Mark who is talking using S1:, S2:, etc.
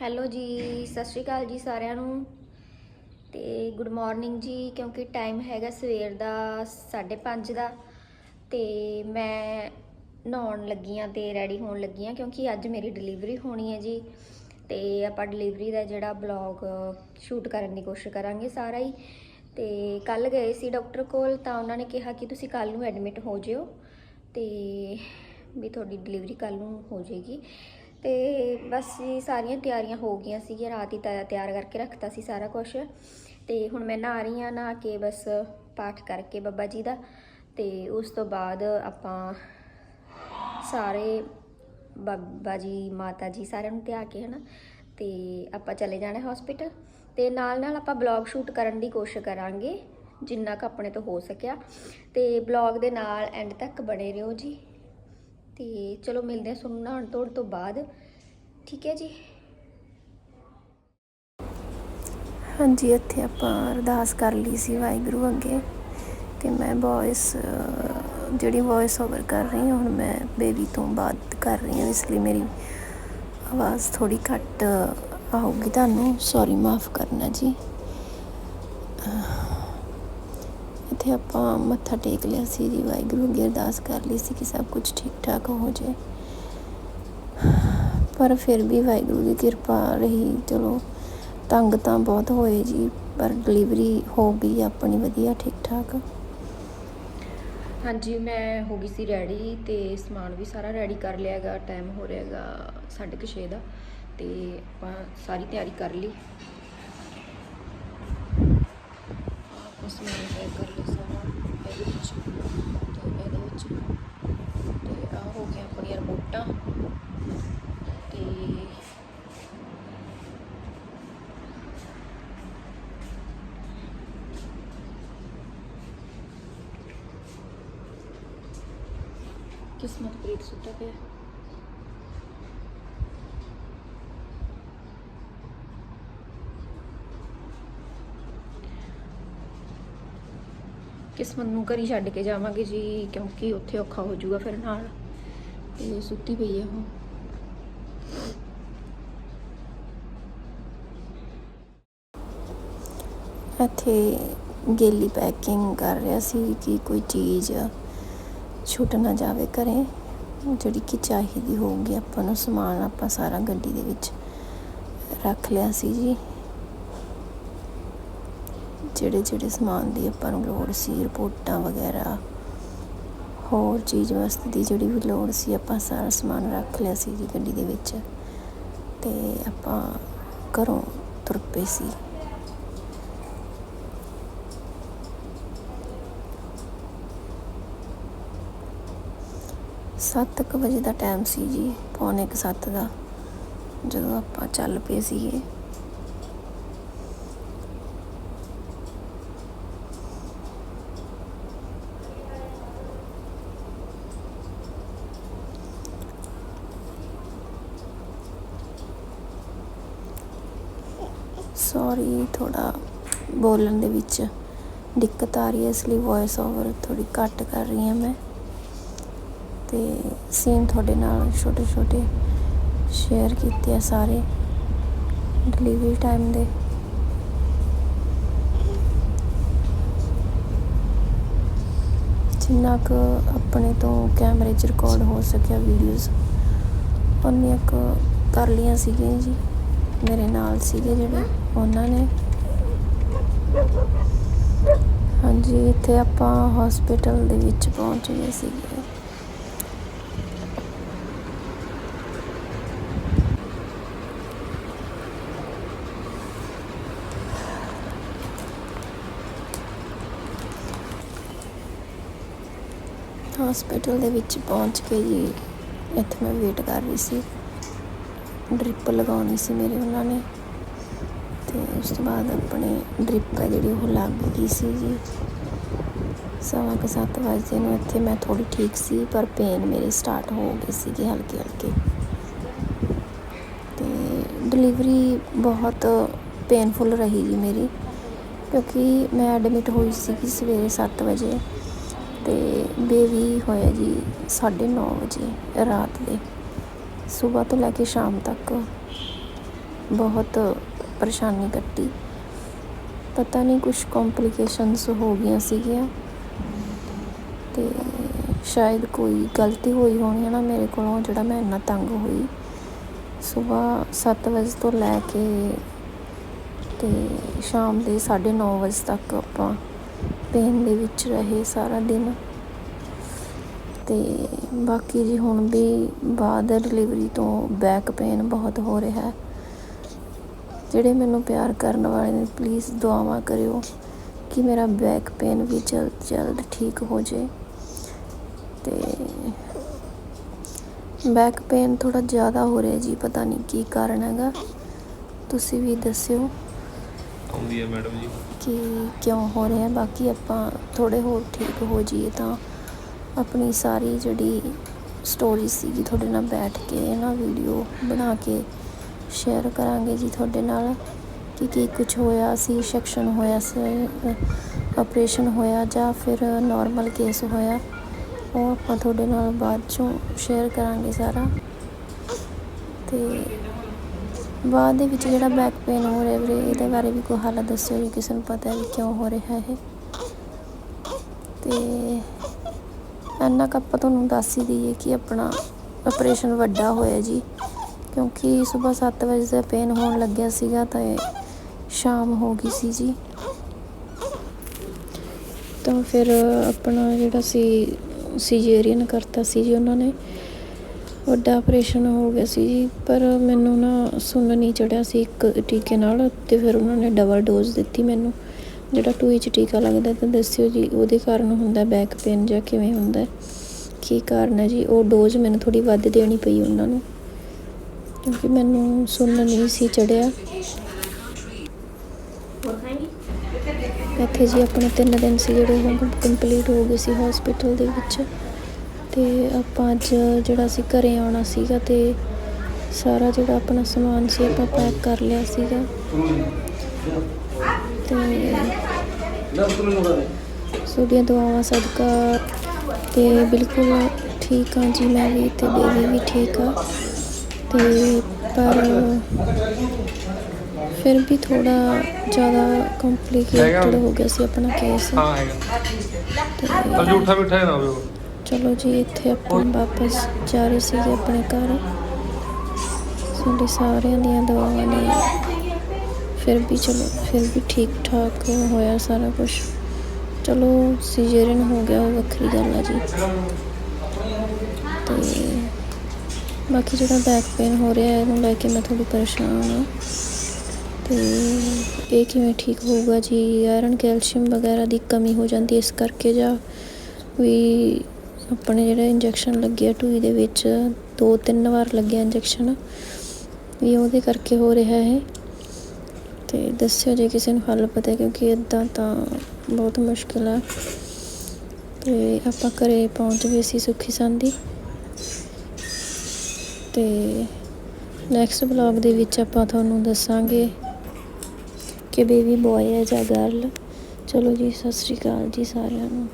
S1: Hello ਜੀ, ਸਤਿ ਸ਼੍ਰੀ ਅਕਾਲ ਜੀ ਸਾਰਿਆਂ ਨੂੰ। ਤੇ ਗੁੱਡ ਮਾਰਨਿੰਗ ਜੀ, ਕਿਉਂਕਿ ਟਾਈਮ ਹੈਗਾ ਸਵੇਰ ਦਾ 5:30 ਦਾ। ਤੇ ਮੈਂ ਨਹਾਉਣ ਲੱਗੀ ਆਂ ਤੇ ਰੈਡੀ ਹੋਣ ਲੱਗੀ ਆਂ, ਕਿਉਂਕਿ ਅੱਜ ਮੇਰੀ ਡਿਲੀਵਰੀ ਹੋਣੀ ਹੈ ਜੀ। ਤੇ ਆਪਾਂ ਡਿਲੀਵਰੀ ਦਾ ਜਿਹੜਾ ਬਲੌਗ ਸ਼ੂਟ ਕਰਨ ਦੀ ਕੋਸ਼ਿਸ਼ ਕਰਾਂਗੇ ਸਾਰਾ ਹੀ। ਤੇ ਕੱਲ ਗਏ ਸੀ ਡਾਕਟਰ ਕੋਲ, ਤਾਂ ਉਹਨਾਂ ਨੇ ਕਿਹਾ ਕਿ ਤੁਸੀਂ ਕੱਲ ਨੂੰ ਐਡਮਿਟ ਹੋ ਜਿਓ। ਤੇ ਵੀ ਤੁਹਾਡੀ ਡਿਲੀਵਰੀ ਕੱਲ ਨੂੰ ਹੋ ਜਾਏਗੀ। ਤੇ ਬਸ ਜੀ ਸਾਰੀਆਂ ਤਿਆਰੀਆਂ ਹੋ ਗਈਆਂ ਸੀਗੀਆਂ, ਰਾਤ ਹੀ ਤਿਆ- ਤਿਆਰ ਕਰਕੇ ਰੱਖਤਾ ਸੀ ਸਾਰਾ ਕੁਝ ਤੇ ਹੁਣ ਮੈਂ ਨਹਾ ਰਹੀ ਹਾਂ, ਨਹਾ ਕੇ ਬਸ ਪਾਠ ਕਰਕੇ ਬੱਬਾ ਜੀ ਦਾ। ਤੇ ਉਸ ਤੋਂ ਬਾਅਦ ਆਪਾਂ ਸਾਰੇ ਬਾਬਾ ਜੀ, ਮਾਤਾ ਜੀ ਸਾਰਿਆਂ ਨੂੰ ਧਿਆ ਕੇ ਹਨਾ, ਤੇ ਆਪਾਂ ਚਲੇ ਜਾਣਾ ਹਸਪੀਟਲ ਤੇ ਨਾਲ ਨਾਲ ਆਪਾਂ ਬਲੌਗ ਸ਼ੂਟ ਕਰਨ ਦੀ ਕੋਸ਼ਿਸ਼ ਕਰਾਂਗੇ, ਜਿੰਨਾ ਕੁ ਆਪਣੇ ਤੋਂ ਹੋ ਸਕਿਆ। ਤੇ ਬਲੌਗ ਦੇ ਨਾਲ ਐਂਡ ਤੱਕ ਬਣੇ ਰਹੋ ਜੀ। ਤੇ ਚਲੋ ਮਿਲਦੇ ਹਾਂ ਤੁਹਾਨੂੰ ਨਹਾਉਣ ਧੋਣ ਤੋਂ ਬਾਅਦ। ਠੀਕ ਹੈ ਜੀ?
S2: ਹਾਂਜੀ, ਇੱਥੇ ਆਪਾਂ ਅਰਦਾਸ ਕਰ ਲਈ ਸੀ ਵਾਹਿਗੁਰੂ ਅੱਗੇ ਕਿ ਮੈਂ ਵੌਇਸ ਜਿਹੜੀ ਵੌਇਸ ਓਵਰ ਕਰ ਰਹੀ ਹਾਂ, ਹੁਣ ਮੈਂ ਬੇਬੀ ਤੋਂ ਬਾਅਦ ਕਰ ਰਹੀ ਹਾਂ, ਇਸ ਲਈ ਮੇਰੀ ਆਵਾਜ਼ ਥੋੜੀ ਘੱਟ ਆਊਗੀ ਤੁਹਾਨੂੰ। ਸੌਰੀ ਮਾਫ ਕਰਨਾ ਜੀ। ਇੱਥੇ ਆਪਾਂ ਮੱਥਾ ਟੇਕ ਲਿਆ ਸੀ ਜੀ, ਵਾਹਿਗੁਰੂ ਅੱਗੇ ਅਰਦਾਸ ਕਰ ਲਈ ਸੀ ਕਿ ਸਭ ਕੁਝ ਠੀਕ ਠਾਕ ਹੋ ਜਾਏ ਪਰ ਫਿਰ ਵੀ ਵਾਹਿਗੁਰੂ ਦੀ ਕਿਰਪਾ ਰਹੀ, ਚਲੋ ਤੰਗ ਤਾਂ ਬਹੁਤ ਹੋਏ ਜੀ, ਪਰ ਡਿਲੀਵਰੀ ਹੋ ਗਈ ਆਪਣੀ ਵਧੀਆ ਠੀਕ ਠਾਕ
S1: ਹਾਂਜੀ, ਮੈਂ ਹੋ ਗਈ ਸੀ ਰੈਡੀ ਤੇ ਸਮਾਨ ਵੀ ਸਾਰਾ ਰੈਡੀ ਕਰ ਲਿਆਗਾ ਟਾਈਮ ਹੋ ਰਿਹਾਗਾ 6:30 ਦਾ ਤੇ ਆਪਾਂ ਸਾਰੀ ਤਿਆਰੀ ਕਰ ਲਈ। ਉਸ ਸਮਾਨ ਪੈਕ ਕਰ ਲਿਆ ਸਾਰਾ, ਇਹਦੇ ਵਿੱਚ ਤੇ ਇਹਦੇ ਵਿੱਚ। ਤੇ ਆ ਹੋ ਗਿਆ ਆਪਣੀਆਂ ਰਿਮੋਟਾਂ ਤੇ ਕਿਸਮਤ ਪ੍ਰੀਤ ਸੁੱਤਾ ਪਿਆ। ਕਿਸਮਤ ਨੂੰ ਘਰੀ ਛੱਡ ਕੇ ਜਾਵਾਂਗੇ ਜੀ, ਕਿਉਂਕਿ ਉੱਥੇ ਔਖਾ ਹੋ ਜਾਊਗਾ ਫਿਰ ਨਾਲ। ਤੇ ਸੁੱਤੀ ਪਈ ਹੈ ਉਹ।
S2: ਇੱਥੇ ਗੇਲੀ ਪੈਕਿੰਗ ਕਰ ਰਿਹਾ ਸੀ ਕਿ ਕੋਈ ਚੀਜ਼ ਛੁੱਟ ਨਾ ਜਾਵੇ ਘਰੇ। ਜਿਹੜੀ ਕਿ ਚਾਹੀਦੀ ਹੋਊਗੀ ਆਪਾਂ ਨੂੰ, ਸਮਾਨ ਆਪਾਂ ਸਾਰਾ ਗੱਡੀ ਦੇ ਵਿੱਚ ਰੱਖ ਲਿਆ ਸੀ ਜੀ। ਜਿਹੜੇ ਜਿਹੜੇ ਸਮਾਨ ਦੀ ਆਪਾਂ ਨੂੰ ਲੋੜ ਸੀ, ਰਿਪੋਰਟਾਂ ਵਗੈਰਾ, ਹੋਰ ਚੀਜ਼ ਵਸਤੂ ਦੀ ਜਿਹੜੀ ਵੀ ਲੋੜ ਸੀ, ਆਪਾਂ ਸਾਰਾ ਸਮਾਨ ਰੱਖ ਲਿਆ ਸੀ ਜੀ ਗੱਡੀ ਦੇ ਵਿੱਚ ਤੇ ਆਪਾਂ ਘਰੋਂ ਤੁਰ ਪਏ ਸੀ। ਸੱਤ ਕੁ ਵਜੇ ਦਾ ਟਾਈਮ ਸੀ ਜੀ, ਪੌਣੇ ਕੁ ਸੱਤ ਦਾ, ਜਦੋਂ ਆਪਾਂ ਚੱਲ ਪਏ ਸੀਗੇ। ਸੌਰੀ ਥੋੜਾ ਬੋਲਣ ਦੇ ਵਿੱਚ ਦਿੱਕਤ ਆ ਰਹੀ ਹੈ, ਇਸ ਲਈ ਵੌਇਸ ਓਵਰ ਥੋੜੀ ਘੱਟ ਕਰ ਰਹੀ ਹਾਂ ਮੈਂ। ਤੇ ਸੀਨ ਤੁਹਾਡੇ ਨਾਲ ਛੋਟੇ ਛੋਟੇ ਸ਼ੇਅਰ ਕੀਤੇ ਆ ਸਾਰੇ ਡਿਲੀਵਰੀ ਟਾਈਮ ਦੇ। ਜਿੰਨਾ ਕੁ ਆਪਣੇ ਤੋਂ ਕੈਮਰੇ 'ਚ ਰਿਕਾਰਡ ਹੋ ਸਕਿਆ ਵੀਡੀਓਜ਼ ਉਹਨੀਆਂ ਕੁ ਕਰ ਲੀਆਂ ਸੀਗੀਆਂ ਜੀ, ਮੇਰੇ ਨਾਲ ਸੀਗੇ ਜਿਹੜੇ। ਉਹਨਾਂ ਨੇ। ਹਾਂਜੀ, ਇੱਥੇ ਆਪਾਂ ਹਸਪੀਟਲ ਦੇ ਵਿੱਚ ਪਹੁੰਚ ਗਏ ਸੀਗੇ। ਹਸਪੀਟਲ ਦੇ ਵਿੱਚ ਪਹੁੰਚ ਕੇ ਜੀ ਇੱਥੇ ਮੈਂ ਵੇਟ ਕਰ ਰਹੀ ਸੀ। ਡ੍ਰਿਪ ਲਗਾਉਣੀ ਸੀ ਮੇਰੇ ਉਹਨਾਂ ਨੇ। ਤੇ ਉਸ ਤੋਂ ਬਾਅਦ ਆਪਣੇ ਡ੍ਰਿਪ ਹੈ ਜਿਹੜੀ ਉਹ ਲੱਗ ਗਈ ਸੀ ਜੀ ਸਵਾ ਕੁ ਸੱਤ ਵਜੇ ਨੂੰ ਇੱਥੇ ਮੈਂ ਥੋੜੀ ਠੀਕ ਸੀ, ਪਰ ਪੇਨ ਮੇਰੇ ਸਟਾਰਟ ਹੋ ਗਈ ਸੀਗੀ ਹਲਕੇ ਹਲਕੇ। ਤੇ ਡਿਲੀਵਰੀ ਬਹੁਤ ਪੇਨਫੁਲ ਰਹੀ ਜੀ ਮੇਰੀ, ਕਿਉਂਕਿ ਮੈਂ ਐਡਮਿਟ ਹੋਈ ਸੀਗੀ ਸਵੇਰੇ 7 ਵਜੇ ਤੇ ਬੇਬੀ ਹੋਇਆ ਜੀ 9:30 ਵਜੇ ਰਾਤ ਦੇ। ਸਵੇਰ ਤੋਂ ਲੈ ਕੇ ਸ਼ਾਮ ਤੱਕ ਬਹੁਤ ਪਰੇਸ਼ਾਨੀ ਕੱਟੀ। ਪਤਾ ਨਹੀਂ ਕੁਝ ਕੰਪਲਿਕੇਸ਼ਨਸ ਹੋ ਗਈਆਂ ਸੀਗੀਆਂ। ਤੇ ਸ਼ਾਇਦ ਕੋਈ ਗਲਤੀ ਹੋਈ ਹੋਣੀ ਹੈ ਨਾ ਮੇਰੇ ਕੋਲੋਂ, ਜਿਹੜਾ ਮੈਂ ਇੰਨਾ ਤੰਗ ਹੋਈ। ਸਵੇਰ 7 ਵਜੇ ਤੋਂ ਲੈ ਕੇ ਤੇ ਸ਼ਾਮ ਦੇ 9:30 ਵਜੇ ਤੱਕ ਆਪਾਂ ਪੇਨ ਦੇ ਵਿੱਚ ਰਹੇ ਸਾਰਾ ਦਿਨ। ਤੇ ਬਾਕੀ ਜੀ ਹੁਣ ਵੀ ਬਾਅਦ ਡਿਲੀਵਰੀ ਤੋਂ ਬੈਕ ਪੇਨ ਬਹੁਤ ਹੋ ਰਿਹਾ ਹੈ। ਜਿਹੜੇ ਮੈਨੂੰ ਪਿਆਰ ਕਰਨ ਵਾਲੇ ਨੇ ਪਲੀਜ਼ ਦੁਆਵਾਂ ਕਰਿਓ ਕਿ ਮੇਰਾ ਬੈਕ ਪੇਨ ਵੀ ਜਲਦ ਜਲਦ ਠੀਕ ਹੋ ਜੇ। ਤੇ ਬੈਕ ਪੇਨ ਥੋੜਾ ਜ਼ਿਆਦਾ ਹੋ ਰਿਹਾ ਜੀ ਪਤਾ ਨਹੀਂ ਕੀ ਕਾਰਨ ਹੈਗਾ। ਤੁਸੀਂ ਵੀ ਦੱਸਿਓ
S3: ਆਉਂਦੀ ਹੈ ਮੈਡਮ ਜੀ।
S2: ਕਿ ਕਿਉਂ ਹੋ ਰਿਹਾ ਬਾਕੀ ਆਪਾਂ ਥੋੜੇ ਹੋਰ ਠੀਕ ਹੋ ਜਾਈਏ ਤਾਂ ਆਪਣੀ ਸਾਰੀ ਜਿਹੜੀ ਸਟੋਰੀ ਸੀਗੀ ਤੁਹਾਡੇ ਨਾਲ ਬੈਠ ਕੇ ਨਾ ਵੀਡੀਓ ਬਣਾ ਕੇ ਸ਼ੇਅਰ ਕਰਾਂਗੇ ਜੀ ਤੁਹਾਡੇ ਨਾਲ ਕਿ ਕੀ ਕੁਝ ਹੋਇਆ ਸੀ ਸੈਕਸ਼ਨ ਹੋਇਆ ਸੀ ਆਪਰੇਸ਼ਨ ਹੋਇਆ ਜਾਂ ਫਿਰ ਨਾਰਮਲ ਕੇਸ ਹੋਇਆ, ਉਹ ਆਪਾਂ ਤੁਹਾਡੇ ਨਾਲ ਬਾਅਦ ਚੋਂ ਸ਼ੇਅਰ ਕਰਾਂਗੇ ਸਾਰਾ। ਤੇ ਬਾਅਦ ਦੇ ਵਿੱਚ ਜਿਹੜਾ ਬੈਕ ਪੇਨ ਹੋ ਰਿਹਾ ਵੀਰੇ, ਇਹਦੇ ਬਾਰੇ ਵੀ ਕੋਈ ਹੱਲ ਦੱਸਿਓ ਜੀ, ਕਿਸੇ ਨੂੰ ਪਤਾ ਹੈ ਵੀ ਕਿਉਂ ਹੋ ਰਿਹਾ ਇਹ। ਤੇ ਇੰਨਾ ਕੁ ਆਪਾਂ ਤੁਹਾਨੂੰ ਦੱਸ ਹੀ ਦਈਏ ਕਿ ਆਪਣਾ ਆਪਰੇਸ਼ਨ ਵੱਡਾ ਹੋਇਆ ਜੀ। ਕਿਉਂਕਿ ਸਵੇਰ 7 ਵਜੇ ਦਾ ਪੇਨ ਹੋਣ ਲੱਗਿਆ ਸੀਗਾ ਤਾਂ ਸ਼ਾਮ ਹੋ ਗਈ ਸੀ ਜੀ। ਤਾਂ ਫਿਰ ਆਪਣਾ ਜਿਹੜਾ ਸੀ ਸਿਜੇਰੀਅਨ ਕਰਤਾ ਸੀ ਜੀ ਉਹਨਾਂ ਨੇ। ਵੱਡਾ ਆਪਰੇਸ਼ਨ ਹੋ ਗਿਆ ਸੀ ਜੀ, ਪਰ ਮੈਨੂੰ ਨਾ ਸੁੰਨ ਨਹੀਂ ਚੜਿਆ ਸੀ ਇੱਕ ਟੀਕੇ ਨਾਲ ਤੇ ਫਿਰ ਉਹਨਾਂ ਨੇ ਡਬਲ ਡੋਜ਼ ਦਿੱਤੀ ਮੈਨੂੰ। ਜਿਹੜਾ 2 ਇੰਚ ਟੀਕਾ ਲੱਗਦਾ ਤਾਂ ਦੱਸਿਓ ਜੀ, ਉਹਦੇ ਕਾਰਨ ਹੁੰਦਾ ਬੈਕ ਪੇਨ ਜਾਂ ਕਿਵੇਂ ਹੁੰਦਾ? ਕੀ ਕਾਰਨ ਹੈ ਜੀ? ਉਹ ਡੋਜ਼ ਮੈਨੂੰ ਥੋੜੀ ਵੱਧ ਦੇਣੀ ਪਈ ਉਹਨਾਂ ਨੂੰ। ਕਿਉਂਕਿ ਮੈਨੂੰ ਸੁਣਨ ਨਹੀਂ ਸੀ ਚੜਿਆ। ਇੱਥੇ ਜੀ ਆਪਣੇ ਤਿੰਨ ਦਿਨ ਸੀ ਜਿਹੜੇ ਉਹ ਕੰਪਲੀਟ ਹੋ ਗਏ ਸੀ ਹਸਪੀਟਲ ਦੇ ਵਿੱਚ। ਤੇ ਆਪਾਂ ਅੱਜ ਜਿਹੜਾ ਸੀ ਘਰੇ ਆਉਣਾ ਸੀਗਾ ਤੇ ਸਾਰਾ ਜਿਹੜਾ ਆਪਣਾ ਸਮਾਨ ਸੀ ਆਪਾਂ ਪੈਕ ਕਰ ਲਿਆ ਸੀਗਾ। ਤੇ ਤੁਹਾਡੀਆਂ ਦਵਾਵਾਂ ਸਦਕਾ ਤੇ ਬਿਲਕੁਲ ਠੀਕ ਹਾਂ ਜੀ, ਮੈਂ ਵੀ ਤੇ ਬੇਬੀ ਵੀ ਠੀਕ ਆ। ਤੇ ਪਰ ਫਿਰ ਵੀ ਥੋੜਾ ਜ਼ਿਆਦਾ ਕੰਪਲਿਕੇਟਡ ਹੋ ਗਿਆ ਸੀ ਆਪਣਾ ਕੇਸ
S3: ਹਾਂ ਹੈਗਾ। ਝੂਠਾ ਮਿੱਠਾ ਨਾ ਹੋਵੇ।
S2: ਚਲੋ ਜੀ ਇੱਥੇ ਆਪਾਂ ਵਾਪਸ ਜਾ ਰਹੇ ਸੀਗੇ ਆਪਣੇ ਘਰ। ਸਾਡੇ ਸਾਰਿਆਂ ਦੀਆਂ ਦੁਆਵਾਂ ਨੇ। ਫਿਰ ਵੀ ਚਲੋ ਫਿਰ ਵੀ ਠੀਕ ਠਾਕ ਹੋਇਆ ਸਾਰਾ ਕੁਝ ਚਲੋ ਸਿਜੇਰੀਅਨ ਹੋ ਗਿਆ ਉਹ ਵੱਖਰੀ ਗੱਲ ਆ ਜੀ। ਤੇ ਬਾਕੀ ਜਿਹੜਾ ਬੈਕ ਪੇਨ ਹੋ ਰਿਹਾ ਹੈ ਇਹਨੂੰ ਲੈ ਕੇ ਮੈਂ ਥੋੜੀ ਪਰੇਸ਼ਾਨ ਹਾਂ। ਤੇ ਇਹ ਕਿਵੇਂ ਠੀਕ ਹੋਊਗਾ ਜੀ? ਆਇਰਨ ਕੈਲਸ਼ੀਅਮ ਵਗੈਰਾ ਦੀ ਕਮੀ ਹੋ ਜਾਂਦੀ ਇਸ ਕਰਕੇ ਜਾਂ ਵੀ ਆਪਣੇ ਜਿਹੜਾ ਇੰਜੈਕਸ਼ਨ ਲੱਗਿਆ ਟੂਈ ਦੇ ਵਿੱਚ ਦੋ ਤਿੰਨ ਵਾਰ ਲੱਗਿਆ ਇੰਜੈਕਸ਼ਨ ਵੀ ਉਹਦੇ ਕਰਕੇ ਹੋ ਰਿਹਾ ਹੈ ਤੇ ਦੱਸਿਓ ਜੇ ਕਿਸੇ ਨੂੰ ਹੱਲ ਪਤਾ ਕਿਉਂਕਿ ਇਦਾਂ ਤਾਂ ਬਹੁਤ ਮੁਸ਼ਕਿਲ ਆ। ਤੇ ਆਪਾਂ ਘਰੇ ਪਹੁੰਚ ਗਏ ਸੀ ਸੁੱਖੀ ਸੰਦੀ। ਤੇ ਨੈਕਸਟ ਵਲੌਗ ਦੇ ਵਿੱਚ ਆਪਾਂ ਤੁਹਾਨੂੰ ਦੱਸਾਂਗੇ ਕਿ ਬੇਬੀ ਬॉय ਹੈ ਜਾਂ ਗਰਲ ਚਲੋ ਜੀ, ਸਤਿ ਸ਼੍ਰੀ ਅਕਾਲ ਜੀ ਸਾਰਿਆਂ ਨੂੰ।